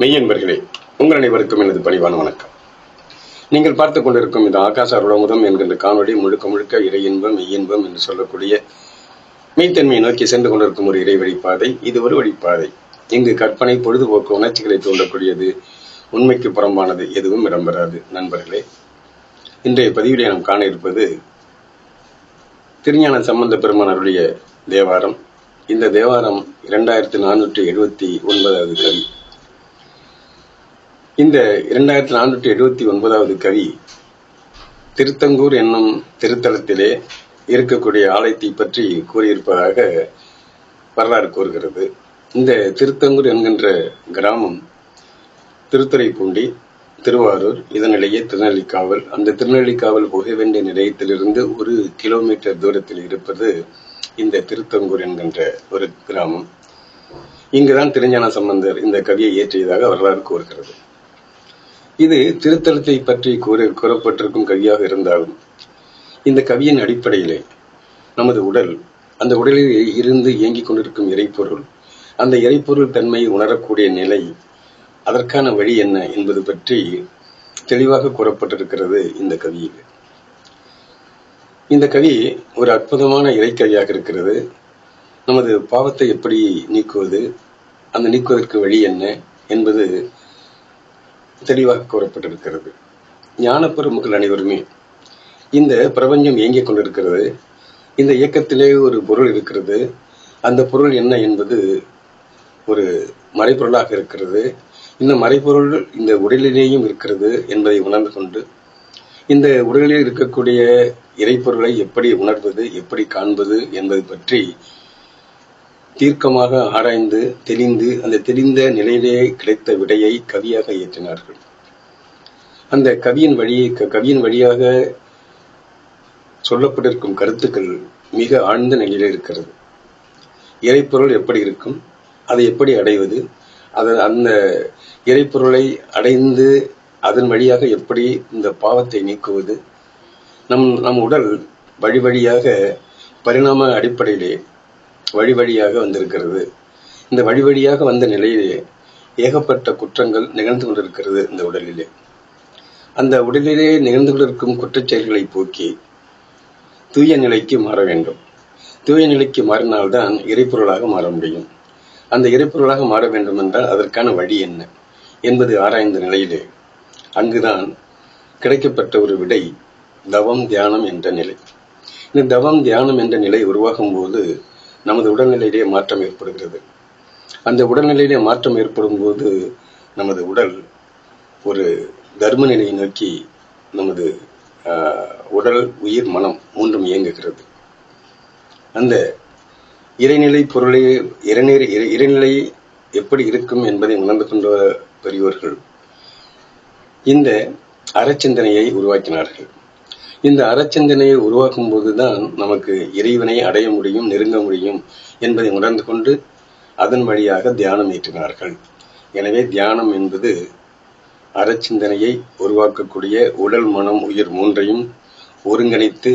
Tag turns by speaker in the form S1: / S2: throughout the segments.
S1: மெய்யன்பர்களே உங்கள் அனைவருக்கும் எனது பணிவான வணக்கம். நீங்கள் பார்த்துக் கொண்டிருக்கும் இந்த ஆகாச அருளமுதம் என்கின்ற காணொலி முழுக்க முழுக்க இறை இன்பம் மெய்யின்பம் என்று சொல்லக்கூடிய மெய்த்தன்மையை நோக்கி சென்று கொண்டிருக்கும் ஒரு இறை வழிப்பாதை இது ஒரு வழிப்பாதை இங்கு கற்பனை பொழுதுபோக்கு உணர்ச்சிகளை தூண்டக்கூடியது உண்மைக்கு புறம்பானது எதுவும் இடம்பெறாது. நண்பர்களே இன்றைய பதிவிலே நாம் காண இருப்பது திருஞான சம்பந்த பெருமான் அருளிய தேவாரம். இந்த தேவாரம் இரண்டாயிரத்தி நானூற்றி எழுபத்தி ஒன்பதாவது கவி. இந்த இரண்டாயிரத்தி நானூற்றி எழுபத்தி ஒன்பதாவது கவி திருத்தங்கூர் என்னும் திருத்தலத்திலே இருக்கக்கூடிய ஆலயத்தை பற்றி கூறியிருப்பதாக வரலாறு கூறுகிறது. இந்த திருத்தங்கூர் என்கின்ற கிராமம் திருத்துறைப்பூண்டி திருவாரூர் இதனிடையே திருநெல்லிக்காவல். அந்த திருநெல்லிக்காவல் புகை வேண்டிய நிலையத்திலிருந்து ஒரு கிலோமீட்டர் தூரத்தில் இருப்பது இந்த திருத்தங்கூர் என்கின்ற ஒரு கிராமம். இங்குதான் திருஞான சம்பந்தர் இந்த கவியை இயற்றியதாக வரலாறு கூறுகிறது. இது திருத்தலத்தை பற்றி கூற கூறப்பட்டிருக்கும் கவியாக இருந்தாலும் இந்த கவியின் அடிப்படையிலே நமது உடல் அந்த உடலில் இருந்து இயங்கிக் கொண்டிருக்கும் இறைப்பொருள் அந்த இறைப்பொருள் தன்மையை உணரக்கூடிய நிலை அதற்கான வழி என்ன என்பது பற்றி தெளிவாக கூறப்பட்டிருக்கிறது இந்த கவியில். இந்த கவி ஒரு அற்புதமான இறைக்கவியாக இருக்கிறது. நமது பாவத்தை எப்படி நீக்குவது அந்த நீக்குவதற்கு வழி என்ன என்பது தெளிவாக கூறப்பட்டிருக்கிறது. ஞானப்பெருமக்கள் அனைவருமே இந்த பிரபஞ்சம் இயங்கிக் கொண்டிருக்கிறது. இந்த இயக்கத்திலே ஒரு பொருள் இருக்கிறது. அந்த பொருள் என்ன என்பது ஒரு மறைப்பொருளாக இருக்கிறது. இந்த மறைப்பொருள் இந்த உடலிலேயும் இருக்கிறது என்பதை உணர்ந்து கொண்டு இந்த உடலில் இருக்கக்கூடிய இறைப்பொருளை எப்படி உணர்வது எப்படி காண்பது என்பது பற்றி தீர்க்கமாக ஆராய்ந்து தெளிந்து அந்த தெளிந்த நிலையிலேயே கிடைத்த விடையை கவியாக இயற்றினார்கள். அந்த கவியின் வழி கவியின் வழியாக சொல்லப்பட்டிருக்கும் கருத்துக்கள் மிக ஆழ்ந்த நிலையில் இருக்கிறது. இறைப்பொருள் எப்படி இருக்கும்? அதை எப்படி அடைவது? அதன் அந்த இறைப்பொருளை அடைந்து அதன் வழியாக எப்படி இந்த பாவத்தை நீக்குவது? நம் நம் உடல் வழி வழியாக பரிணாம அடிப்படையிலே வழி வழியாக வந்திருக்கிறது. இந்த வழி வழியாக வந்த நிலையிலே ஏகப்பட்ட குற்றங்கள் நிகழ்ந்து கொண்டிருக்கிறது இந்த உடலிலே. அந்த உடலிலே நிகழ்ந்து கொண்டிருக்கும் குற்றச் செயல்களை போக்கி தூய நிலைக்கு மாற வேண்டும். தூய நிலைக்கு மாறினால்தான் இறைப்பொருளாக மாற முடியும். அந்த இறைப்பொருளாக மாற வேண்டும் என்றால் அதற்கான வழி என்ன என்பது ஆராய்ந்த நிலையிலே அங்குதான் கிடைக்கப்பட்ட ஒரு விடை தவம் தியானம் என்ற நிலை. இந்த தவம் தியானம் என்ற நிலை உருவாகும் போது நமது உடல்நிலையிலே மாற்றம் ஏற்படுகிறது. அந்த உடல்நிலையிலே மாற்றம் ஏற்படும் போது நமது உடல் ஒரு தர்ம நிலையை நோக்கி நமது உடல் உயிர் மனம் மூன்றும் இயங்குகிறது. அந்த இறைநிலை பொருளை இறைநிலை இறைநிலை எப்படி இருக்கும் என்பதை உணர்ந்து கொண்ட பெரியோர்கள் இந்த அறச்சிந்தனையை உருவாக்கினார்கள். இந்த அறச்சிந்தனையை உருவாக்கும் போதுதான் நமக்கு இறைவனை அடைய முடியும் நெருங்க முடியும் என்பதை உணர்ந்து கொண்டு அதன் வழியாக தியானம் ஏற்றினார்கள். எனவே தியானம் என்பது அறச்சிந்தனையை உருவாக்கக்கூடிய உடல் மனம் உயிர் மூன்றையும் ஒருங்கிணைத்து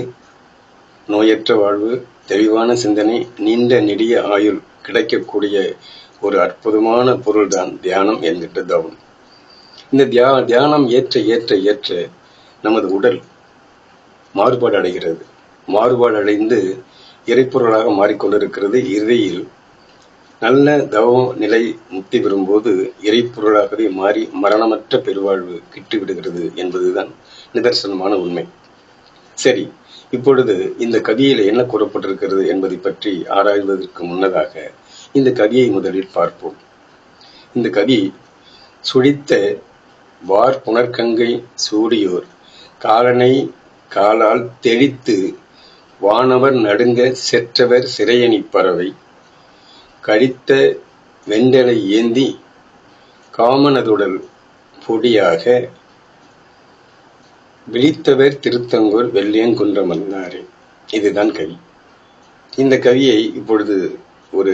S1: நோயற்ற வாழ்வு தெளிவான சிந்தனை நீண்ட நெடிய ஆயுள் கிடைக்கக்கூடிய ஒரு அற்புதமான பொருள்தான் தியானம் என்கின்ற தவம். இந்த தியா தியானம் ஏற்ற ஏற்ற ஏற்ற நமது உடல் மாறுபாடு அடைகிறது. மாறுபாடு அடைந்து இறைப்பொருளாக மாறிக்கொண்டிருக்கிறது. இறுதியில் நல்ல தவ நிலை முக்தி பெறும்போது இறைப்பொருளாகவே மாறி மரணமற்ற பெருவாழ்வு கிட்டுவிடுகிறது என்பதுதான் நிதர்சனமான உண்மை. சரி இப்பொழுது இந்த கவியில் என்ன கூறப்பட்டிருக்கிறது என்பதை பற்றி ஆராய்வதற்கு முன்னதாக இந்த கவியை முதலில் பார்ப்போம். இந்த கவி சுழித்த வார் புனர்கங்கை சூடியோர் காலனை காலால் தெளித்து வானவர் நடுங்க செற்றவர் சிறையணி பறவை. கழித்த வெண்டலை ஏந்தி காமனதுடல் பொடியாக விழித்தவர் திருத்தங்கூர் வெள்ளியங்குன்றமன்னாரே இதுதான் கவி. இந்த கவியை இப்பொழுது ஒரு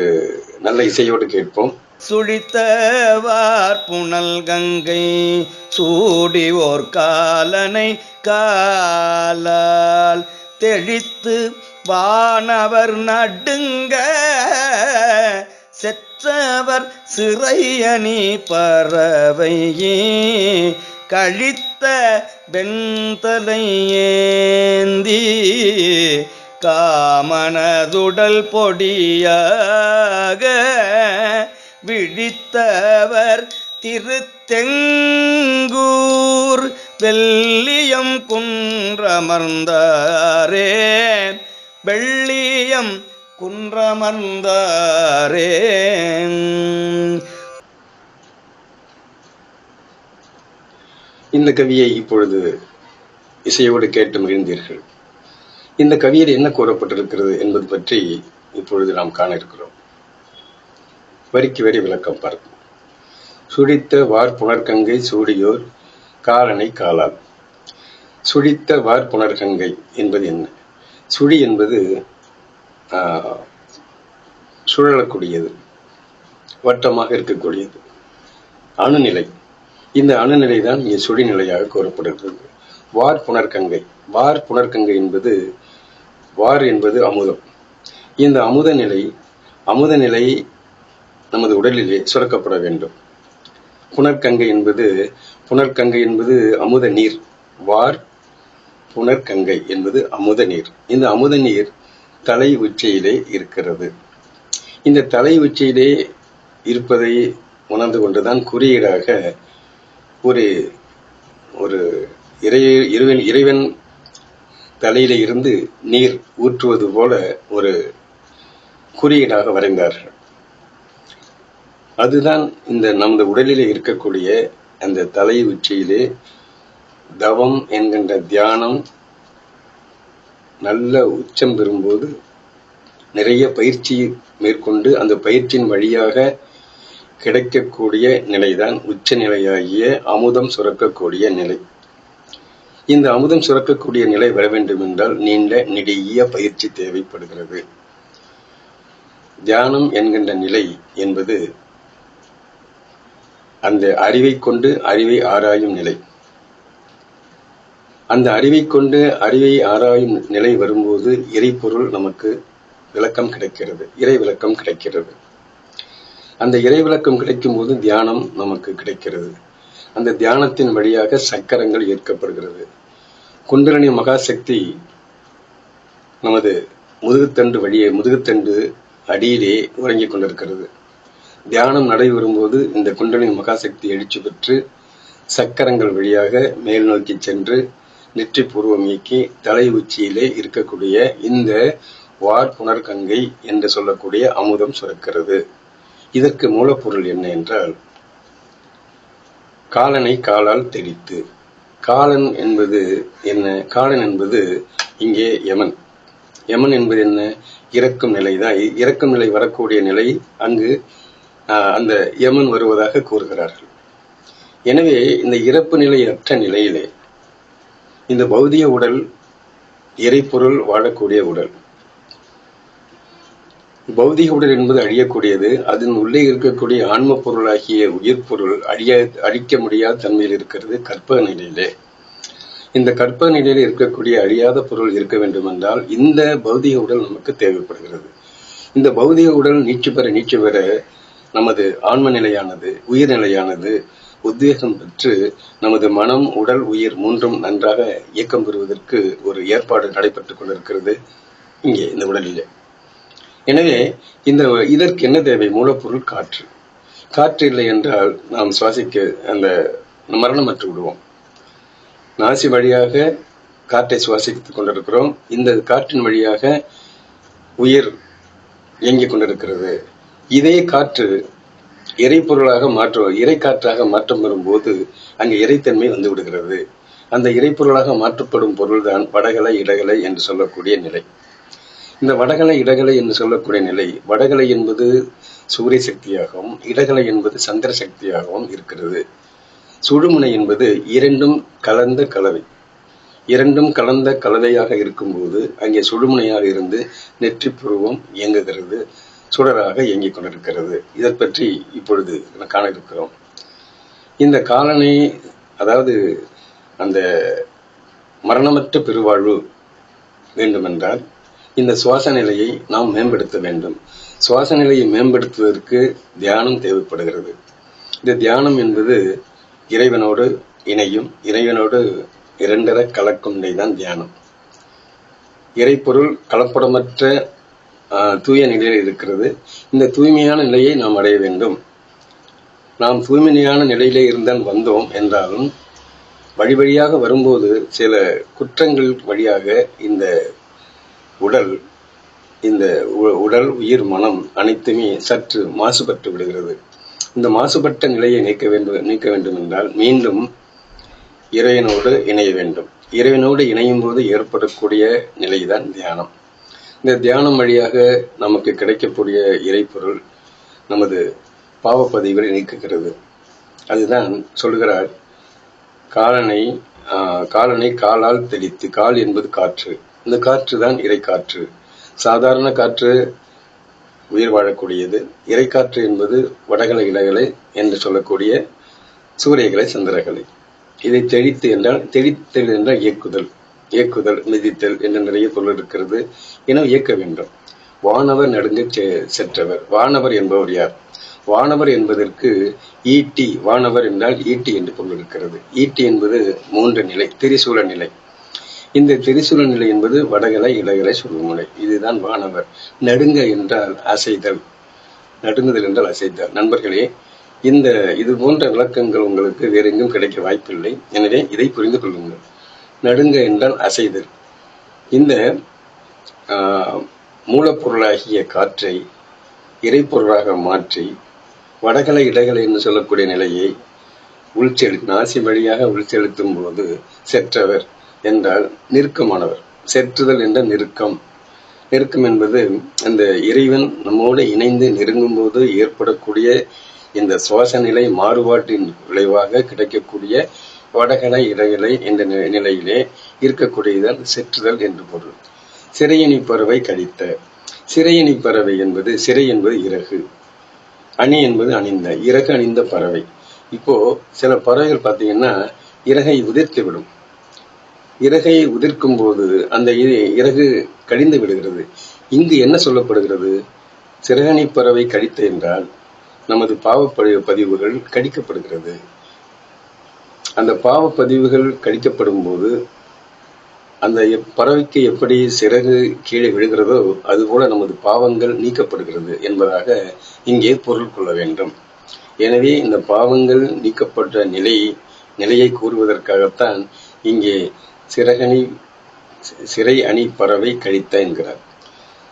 S1: நல்ல இசையோடு கேட்போம்.
S2: சுழித்தவார் புனல் கங்கை சூடி ஓர் காலனை காலால் தெளித்து வானவர் நடுங்க செற்றவர் சிறையணி பறவையே கழித்த வெண்தலை காமனதுடல் பொடியாக விழித்தவர் திருத்தெங்கூர் வெள்ளியம் குன்றமர்ந்தாரே. வெள்ளியம் குன்றமர்ந்தாரே.
S1: இந்த கவியை இப்பொழுது இசையோடு கேட்டு மகிழ்ந்தீர்கள். இந்த கவியில் என்ன கூறப்பட்டிருக்கிறது என்பது பற்றி இப்பொழுது நாம் காண இருக்கிறோம். வரிக்கு வரி விளக்கம் பார்ப்போம். சுழித்த வார்புணர்கங்கை சூடியோர் காலனை காலால். சுழித்த வார்புணர்கங்கை என்பது என்ன? சுழி என்பது ஆஹ், சுழலக்கூடியது வட்டமாக இருக்கக்கூடியது. அணுநிலை. இந்த அணுநிலை தான் இங்கே சுழிநிலையாக கூறப்படுகிறது. வார் புனர்கங்கை வார் புனர்கங்கை என்பது வார் என்பது அமுதம். இந்த அமுத நிலை அமுத நிலை நமது உடலிலே சுரக்கப்பட வேண்டும். புனர்கங்கை என்பது புனர்கங்கை என்பது அமுத நீர். வார் புனர்கங்கை என்பது அமுத நீர். இந்த அமுத நீர் தலை உச்சியிலே இருக்கிறது. இந்த தலை உச்சியிலே இருப்பதை உணர்ந்து கொண்டுதான் குறியீடாக ஒரு ஒரு இறை இறைவன் இறைவன் தலையில இருந்து நீர் ஊற்றுவது போல ஒரு குறியீடாக வரைந்தார்கள். அதுதான் இந்த நமது உடலிலே இருக்கக்கூடிய அந்த தலை உச்சியிலே தவம் என்கின்ற தியானம் நல்ல உச்சம் பெறும்போது நிறைய பயிற்சி மேற்கொண்டு அந்த பயிற்சியின் வழியாக கிடைக்கக்கூடிய நிலைதான் உச்ச நிலையாகிய அமுதம் சுரக்கக்கூடிய நிலை. இந்த அமுதம் சுரக்கக்கூடிய நிலை வர வேண்டும் என்றால் நீண்ட நெடிய பயிற்சி தேவைப்படுகிறது. தியானம் என்கின்ற நிலை என்பது அந்த அறிவை கொண்டு அறிவை ஆராயும் நிலை. அந்த அறிவை கொண்டு அறிவை ஆராயும் நிலை வரும்போது இறைப்பொருள் நமக்கு விளக்கம் கிடைக்கிறது. இறை விளக்கம் கிடைக்கிறது. அந்த இறை விளக்கம் கிடைக்கும் போது தியானம் நமக்கு கிடைக்கிறது. அந்த தியானத்தின் வழியாக சக்கரங்கள் ஏற்கப்படுகிறது. குண்டலினி மகாசக்தி நமது முதுகுத்தண்டு வழியே முதுகுத்தண்டு அடியிலே உறங்கிக் கொண்டிருக்கிறது. தியானம் நடைபெறும் போது இந்த குண்டலின் மகாசக்தி எழுச்சி பெற்று சக்கரங்கள் வழியாக மேல் நோக்கி சென்று நெற்றி பூர்வம் இயக்கி தலை உச்சியிலே இருக்கக்கூடிய இந்த வார் புனர்கங்கை என்று சொல்லக்கூடிய அமுதம் சுரக்கிறது. இதற்கு மூலப்பொருள் என்ன என்றால் காலனை காலால் தெளித்து காலன் என்பது என்ன காலன் என்பது இங்கே யமன். யமன் என்பது என்ன? இறக்கும் நிலை தான் இறக்கும் நிலை வரக்கூடிய நிலை அங்கு அந்த யமன் வருவதாக கூறுகிறார்கள். எனவே இந்த இறப்பு நிலை அற்ற நிலையிலே இந்த பௌதிய உடல் இறைப்பொருள் வாழக்கூடிய உடல். பௌதிக உடல் என்பது அழியக்கூடியது அதன் உள்ளே இருக்கக்கூடிய ஆன்ம பொருளாகிய உயிர் பொருள் அழிய அழிக்க முடியாத தன்மையில் இருக்கிறது கற்பக நிலையிலே. இந்த கற்பக நிலையில் இருக்கக்கூடிய அழியாத பொருள் இருக்க வேண்டும் என்றால் இந்த பௌதிக உடல் நமக்கு தேவைப்படுகிறது. இந்த பௌதிக உடல் நீச்சு பெற நீச்சு பெற நமது ஆன்ம நிலையானது உயிர் நிலையானது உத்வேகம் பெற்று நமது மனம் உடல் உயிர் மூன்றும் நன்றாக இயக்கம் பெறுவதற்கு ஒரு ஏற்பாடு நடைபெற்றுக் கொண்டிருக்கிறது இங்கே இந்த உடலிலே. எனவே இந்த இதற்கு என்ன தேவை? மூலப்பொருள் காற்று. காற்று இல்லை என்றால் நாம் சுவாசிக்க அந்த மரணமற்று விடுவோம். நாசி வழியாக காற்றை சுவாசித்துக் கொண்டிருக்கிறோம். இந்த காற்றின் வழியாக உயிர் இயங்கிக் கொண்டிருக்கிறது. இதே காற்று இறைப்பொருளாக மாற்ற இறை காற்றாக மாற்றம் பெறும்போது அங்கு இறைத்தன்மை வந்து விடுகிறது. அந்த இறைப்பொருளாக மாற்றப்படும் பொருள்தான் வடகலை இடகலை என்று சொல்லக்கூடிய நிலை. இந்த வடகலை இடகலை என்று சொல்லக்கூடிய நிலை வடகலை என்பது சூரிய சக்தியாகவும் இடகலை என்பது சந்திர சக்தியாகவும் இருக்கிறது. சுழுமுனை என்பது இரண்டும் கலந்த கலவை. இரண்டும் கலந்த கலவையாக இருக்கும்போது அங்கே சுழுமுனையாக இருந்து நெற்றி புருவம் இயங்குகிறது. சுடராக இயங்கிக் கொண்டிருக்கிறது. இதை பற்றி இப்பொழுது காண இருக்கிறோம் இந்த காலனை அதாவது அந்த மரணமற்ற பெருவாழ்வு வேண்டுமென்றால் இந்த சுவாச நிலையை நாம் மேம்படுத்த வேண்டும். சுவாச நிலையை மேம்படுத்துவதற்கு தியானம் தேவைப்படுகிறது. இந்த தியானம் என்பது இறைவனோடு இணையும் இறைவனோடு இரண்டர கலக்கும் நிலைதான் தியானம். இறைப்பொருள் கலப்படமற்ற தூய நிலையில் இருக்கிறது. இந்த தூய்மையான நிலையை நாம் அடைய வேண்டும். நாம் தூய்மையான நிலையிலே இருந்தால் வந்தோம் என்றாலும் வழி வழியாக வரும்போது சில குற்றங்கள் வழியாக இந்த உடல் இந்த உ- உடல் உயிர் மனம் அனைத்துமே சற்று மாசுபட்டு விடுகிறது. இந்த மாசுபட்ட நிலையை நீக்க வேண்டும் நீக்க வேண்டும் என்றால் மீண்டும் இறைவனோடு இணைய வேண்டும். இறைவனோடு இணையும் போது ஏற்படக்கூடிய நிலைதான் தியானம். இந்த தியானம் வழியாக நமக்கு கிடைக்கக்கூடிய இறைப்பொருள் நமது பாவப்பதிவுகளை நீக்குகிறது. அதுதான் சொல்கிறார் காலனை காலனை காலால் தெளித்து கால் என்பது காற்று. இந்த காற்று தான் இறைக்காற்று. சாதாரண காற்று உயிர் வாழக்கூடியது. இறைக்காற்று என்பது வடகலை இலைகளை என்று சொல்லக்கூடிய சூரியகளை சந்திரகளை இதை தெளித்து என்றால் தெளித்தல் என்றால் இயக்குதல். இயக்குதல் மிதித்தல் என்ற நிறைய பொருள் இருக்கிறது என இயக்க வேண்டும். வானவர் நடுங்க செற்றவர் வானவர் என்பவர் யார்? வானவர் என்பதற்கு ஈட்டி வானவர் என்றால் ஈட்டி என்று பொருள் இருக்கிறது ஈட்டி என்பது மூன்று நிலை திரிசூல நிலை. இந்த திரிசூல நிலை என்பது வடகலை இடகலை சொல்லும் நிலை இதுதான் வானவர். நடுங்க என்றால் அசைதல். நடுங்குதல் என்றால் அசைதல். நண்பர்களே இந்த இது போன்ற விளக்கங்கள் உங்களுக்கு வேறெங்கும் கிடைக்க வாய்ப்பில்லை. எனவே இதை புரிந்து கொள்ளுங்கள். நடுங்க என்றால் அசைதல். இந்த ஆஹ், மூலப்பொருளாகிய காற்றை இறைப்பொருளாக மாற்றி வடகலை இடகலை என்று சொல்லக்கூடிய நிலையை உள்செலு நாசி வழியாக உள்செலுத்தும் போது செற்றவர் என்றால் நெருக்கமானவர் செற்றுதல் என்ற நெருக்கம் நெருக்கம் என்பது அந்த இறைவன் நம்மோடு இணைந்து நெருங்கும் போது ஏற்படக்கூடிய இந்த சுவாச நிலை மாறுபாட்டின் விளைவாக கிடைக்கக்கூடிய வடகலை இடையிலை என்ற நிலையிலே இருக்கக்கூடியதால் செற்றுதல் என்று பொருள். சிறையணி பறவை கழித்த. சிறையணி பறவை என்பது சிறை என்பது இறகு. அணி என்பது அணிந்த இறகு அணிந்த பறவை. இப்போ சில பறவைகள் பார்த்தீங்கன்னா இறகை உதிர்த்து விடும். இறகை உதிர்க்கும் போது அந்த இ- இறகு கடிந்து விடுகிறது. இங்கு என்ன சொல்லப்படுகிறது? சிறகணி பறவை கழித்த என்றால் நமது பாவப்பதி பதிவுகள் கடிக்கப்படுகிறது. அந்த பாவ பதிவுகள் கழிக்கப்படும் போது அந்த எப்- பறவைக்கு எப்படி சிறகு கீழே விழுகிறதோ அதுபோல நமது பாவங்கள் நீக்கப்படுகிறது என்பதாக இங்கே பொருள் கொள்ள வேண்டும். எனவே இந்த பாவங்கள் நீக்கப்பட்ட நிலை நிலையை கூறுவதற்காகத்தான் இங்கே சிறகணி சிறை அணி பறவை கழித்த என்கிறார்.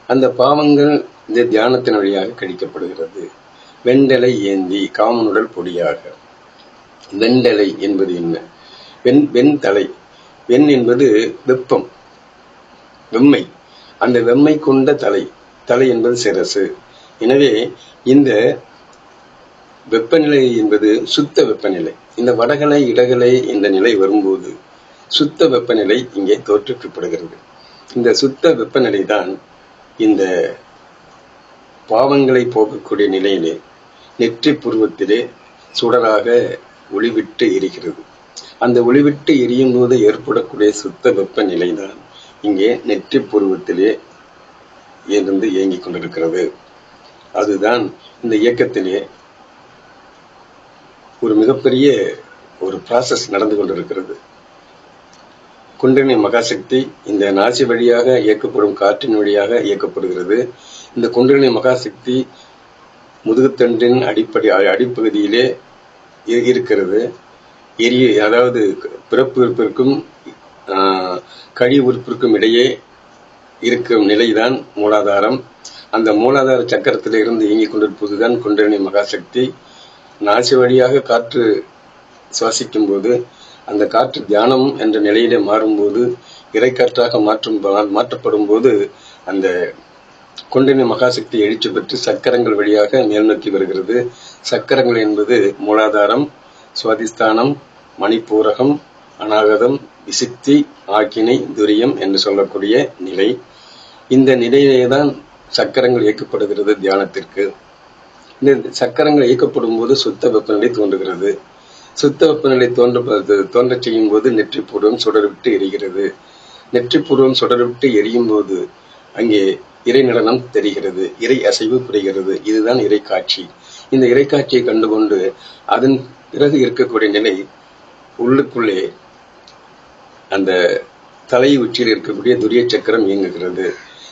S1: அந்த பாவங்கள் இந்த தியானத்தின் வழியாக கழிக்கப்படுகிறது. வெண்டலை ஏந்தி காமனுடல் பொடியாக. வெண்டலை என்பது என்ன? வெண் வெண்தலை வெண் என்பது வெப்பம் வெம்மை. அந்த வெம்மை கொண்ட தலை. தலை என்பது சிரசு. எனவே இந்த வெப்பநிலை என்பது சுத்த வெப்பநிலை. இந்த வடகலை இடகலை இந்த நிலை வரும்போது சுத்த வெப்பநிலை இங்கே தோற்றுவிக்கப்படுகிறது. இந்த சுத்த வெப்பநிலை தான் இந்த பாவங்களை போக்கக்கூடிய நிலையிலே நெற்றி புருவத்திலே சுடராக ஒளிவிட்டு எரிகிறது. அந்த ஒளிவிட்டு எரியும் போது ஏற்படக்கூடிய சுத்த வெப்பநிலை தான் இங்கே நெற்றி புருவத்திலே இருந்து இயங்கிக் கொண்டிருக்கிறது. அதுதான் இந்த இயக்கத்திலே ஒரு மிகப்பெரிய ஒரு ப்ராசஸ் நடந்து கொண்டிருக்கிறது. குண்டலினி மகாசக்தி இந்த நாசி வழியாக இயக்கப்படும் காற்றின் வழியாக இயக்கப்படுகிறது. இந்த குண்டலினி மகாசக்தி முதுகுத்தண்டின் அடிப்படை அடிப்பகுதியிலே இருக்கிறது. எரிய அதாவது பிறப்பு உறுப்பிற்கும் ஆஹ், கழி உறுப்பிற்கும் இடையே இருக்கும் நிலைதான் மூலாதாரம். அந்த மூலாதார சக்கரத்தில் இருந்து இயங்கிக் கொண்டிருப்பதுதான் குண்டலினி மகாசக்தி. நாசி வழியாக காற்று சுவாசிக்கும் போது அந்த காற்று தியானம் என்ற நிலையிலே மாறும்போது இறைக்காற்றாக மாற்றும் மாற்றப்படும் போது அந்த குண்டலினி மகாசக்தி எழுச்சி பெற்று சக்கரங்கள் வழியாக மேல்நோக்கி வருகிறது. சக்கரங்கள் என்பது மூலாதாரம் சுவாதிஸ்தானம் மணிப்பூரகம் அநாகதம் விசித்தி ஆக்கினை துரியம் என்று சொல்லக்கூடிய நிலை. இந்த நிலையிலே தான் சக்கரங்கள் இயக்கப்படுகிறது தியானத்திற்கு. இந்த சக்கரங்கள் இயக்கப்படும் போது சுத்த வெப்பநிலை தோன்றுகிறது. சுத்த வெப்பநிலை தோன்ற தோன்றச் செய்யும் போது நெற்றிப்பூர்வம் சுடர்விட்டு எரிகிறது. நெற்றிப்பூர்வம் சுடர்விட்டு எரியும் போது அங்கே இறை நடனம் தெரிகிறது. இறை அசைவு புரிகிறது. இதுதான் இறை காட்சி. இந்த இறைக்காட்சியை கண்டுகொண்டு அதன் பிறகு இருக்கக்கூடிய நிலை உள்ளுக்குள்ளே அந்த தலை உச்சியில் இருக்கக்கூடிய துரிய சக்கரம் இயங்குகிறது.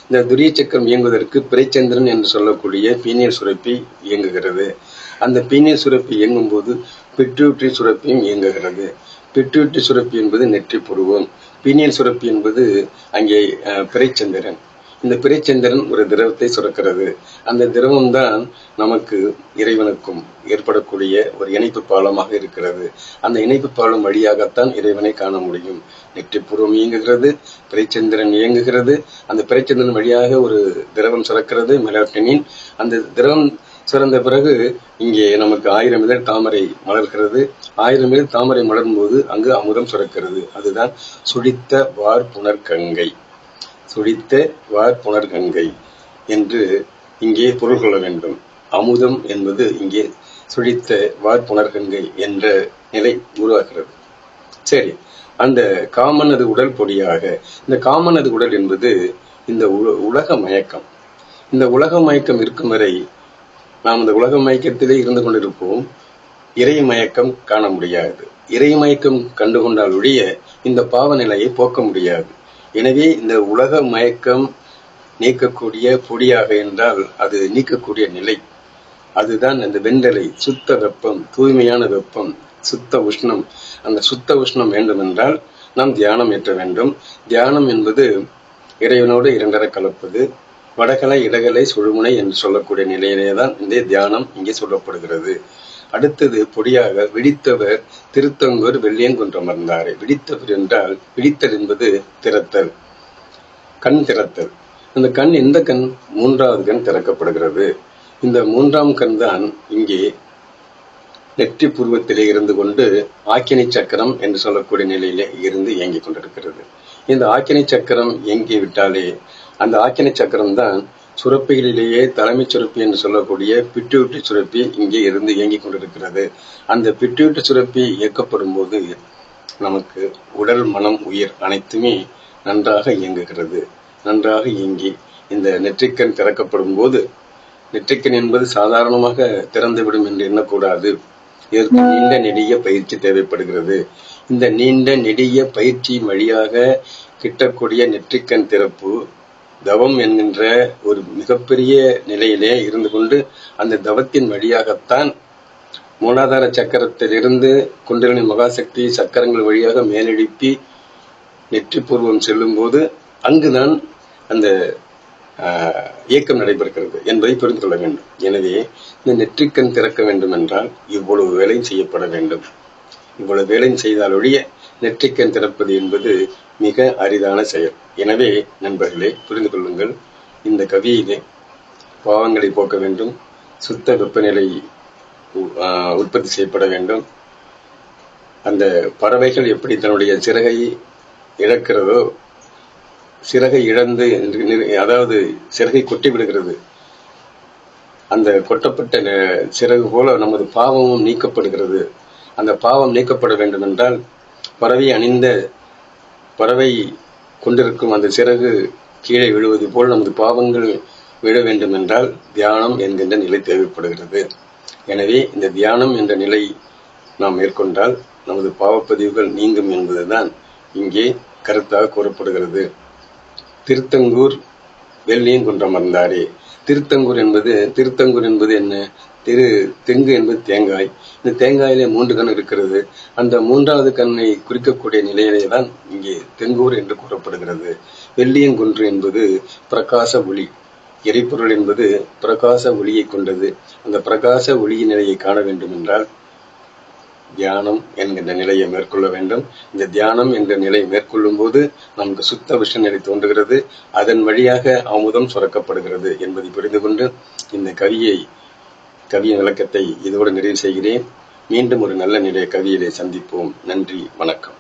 S1: இந்த துரிய சக்கரம் இயங்குவதற்கு பிறைச்சந்திரன் என்று சொல்லக்கூடிய பீனியல் சுரப்பி இயங்குகிறது. அந்த பீனியல் சுரப்பி இயங்கும் போது பிட்யூட்ரி சுரப்பியும் இயங்குகிறது. பிட்யூட்ரி சுரப்பி என்பது நெற்றி புருவம். பீனியல் சுரப்பி என்பது அங்கே பிரைச்சந்திரன். பிறைச்சந்திரன் இந்த பிறைச்சந்திரன் ஒரு திரவத்தை சுரக்கிறது. அந்த திரவம் தான் நமக்கு இறைவனுக்கும் ஏற்படக்கூடிய ஒரு இணைப்பு பாலமாக இருக்கிறது. அந்த இணைப்பு பாலம் வழியாகத்தான் இறைவனை காண முடியும். நெற்றிப்புறம் இயங்குகிறது பிறைச்சந்திரன் இயங்குகிறது. அந்த பிறைச்சந்திரன் வழியாக ஒரு திரவம் சுரக்கிறது மெலாட்டினின் அந்த திரவம் சுரந்த பிறகு இங்கே நமக்கு ஆயிரம் இதழ் தாமரை மலர்கிறது. ஆயிரம் இதழ் தாமரை மலரும் போது அங்கு அமுதம் சுரக்கிறது. அதுதான் சுழித்த வார் புனர்கங்கை சுழித்த வார்ப்புணர் கங்கை என்று இங்கே பொருள் கொள்ள வேண்டும். அமுதம் என்பது இங்கே சுழித்த வார்ப்புணர் கங்கை என்ற நிலை உருவாகிறது. சரி அந்த காமனது உடல் பொடியாக இந்த காமனது உடல் என்பது இந்த உலக மயக்கம். இந்த உலக மயக்கம் இருக்கும் வரை நாம் இந்த உலக மயக்கத்திலே இருந்து கொண்டிருப்போம். இறை மயக்கம் காண முடியாது. இறை மயக்கம் கண்டுகொண்டால் ஒழிய இந்த பாவ நிலையை போக்க முடியாது. எனவே இந்த உலக மயக்கம் நீக்கக்கூடிய பொடியாக என்றால் அது நீக்கக்கூடிய நிலை. அதுதான் அந்த வெண்டலை சுத்த வெப்பம் தூய்மையான வெப்பம் சுத்த உஷ்ணம். அந்த சுத்த உஷ்ணம் வேண்டும் என்றால் நாம் தியானம் ஏற்ற வேண்டும். தியானம் என்பது இறைவனோடு இரண்டரை கலப்பது. வடகலை இடகலை சுழுமுனை என்று சொல்லக்கூடிய நிலையிலே தான் இந்த தியானம் இங்கே சொல்லப்படுகிறது. அடுத்தது பொடியாக விழித்தவர் திருத்தங்கூர் வெள்ளியங்குன்றமர்ந்தாரே. விழித்தவர் என்றால் விழித்தல் என்பது திறத்தல் கண் திறத்தல். அந்த கண் எந்த கண்? மூன்றாவது கண் திறக்கப்படுகிறது. இந்த மூன்றாம் கண் தான் இங்கே நெற்றி பூர்வத்திலே இருந்து கொண்டு ஆக்கினை சக்கரம் என்று சொல்லக்கூடிய நிலையிலே இருந்து இயங்கிக் கொண்டிருக்கிறது. இந்த ஆக்கினை சக்கரம் இயங்கி விட்டாலே அந்த ஆக்கினை சக்கரம் தான் சுரப்பிகளிலேயே தலைமைச் சுரப்பி என்று சொல்லக்கூடிய பிட்யூட்டி சுரப்பி இங்கே இருந்து இயங்கிக் கொண்டிருக்கிறது. அந்த பிட்யூட்டி சுரப்பி இயக்கப்படும் போது நமக்கு உடல் மனம் உயிர் அனைத்துமே நன்றாக இயங்குகிறது. நன்றாக இயங்கி இந்த நெற்றிக்கண் திறக்கப்படும் போது நெற்றிக்கண் என்பது சாதாரணமாக திறந்துவிடும் என்று எண்ணக்கூடாது. இதற்கு நீண்ட நெடிய பயிற்சி தேவைப்படுகிறது. இந்த நீண்ட நெடிய பயிற்சியின் வழியாக கிட்டக்கூடிய நெற்றிக்கண் திறப்பு தவம் என்கின்ற ஒரு மிகப்பெரிய நிலையிலே இருந்து கொண்டு அந்த தவத்தின் வழியாகத்தான் மூலாதார சக்கரத்திலிருந்து குண்டலினி மகாசக்தி சக்கரங்கள் வழியாக மேலெழுப்பி நெற்றி பூர்வம் செல்லும் போது அங்குதான் அந்த ஆஹ், இயக்கம் நடைபெறுகிறது என்பதை புரிந்து கொள்ள வேண்டும். எனவே இந்த நெற்றிக்கண் திறக்க வேண்டும் என்றால் இவ்வளவு வேலையும் செய்யப்பட வேண்டும். இவ்வளவு வேலையும் செய்தால் ஒழிய நெற்றிக்கண் திறப்பது என்பது மிக அரிதான செயல். எனவே நண்பர்களே புரிந்து கொள்ளுங்கள். இந்த கவியிலே பாவங்களை போக்க வேண்டும் சுத்த வெப்பநிலை உற்பத்தி செய்யப்பட வேண்டும். அந்த பறவைகள் எப்படி தன்னுடைய சிறகை இழக்கிறதோ சிறகை இழந்து அதாவது சிறகை கொட்டி விடுகிறது. அந்த கொட்டப்பட்ட சிறகு போல நமது பாவமும் நீக்கப்படுகிறது. அந்த பாவம் நீக்கப்பட வேண்டும் என்றால் பறவை அணிந்த பறவை கொண்டிருக்கும் அந்த சிறகு கீழே விழுவது போல் நமது பாவங்கள் விழ வேண்டும் என்றால் தியானம் என்கின்ற நிலை தேவைப்படுகிறது. எனவே இந்த தியானம் என்ற நிலை நாம் மேற்கொண்டால் நமது பாவப்பதிவுகள் நீங்கும் என்பதுதான் இங்கே கருத்தாக கூறப்படுகிறது. திருத்தங்கூர் வெள்ளியங்குன்றம் வந்தாரே திருத்தங்கூர் என்பது திருத்தங்கூர் என்பது என்ன? திரு தெங்கு என்பது தேங்காய். இந்த தேங்காயிலே மூன்று கண் இருக்கிறது. அந்த மூன்றாவது கண்ணை குறிக்கக்கூடிய நிலையிலே தான் இங்கே தெங்கூர் என்று கூறப்படுகிறது. வெள்ளியங்குன்று என்பது பிரகாச ஒளி. எரிபொருள் என்பது பிரகாச ஒளியை கொண்டது. அந்த பிரகாச ஒளியின் நிலையை காண வேண்டும் என்றால் தியானம் என்கின்ற நிலையை மேற்கொள்ள வேண்டும். இந்த தியானம் என்ற நிலை மேற்கொள்ளும் போது நமக்கு சுத்த விஷ நிலை தோன்றுகிறது. அதன் வழியாக அமுதம் சுரக்கப்படுகிறது என்பதை புரிந்து கொண்டு இந்த கவியை கவியின் விளக்கத்தை இதோடு நிறைவு செய்கிறேன். மீண்டும் ஒரு நல்ல நிலைய கவியிலே சந்திப்போம். நன்றி வணக்கம்.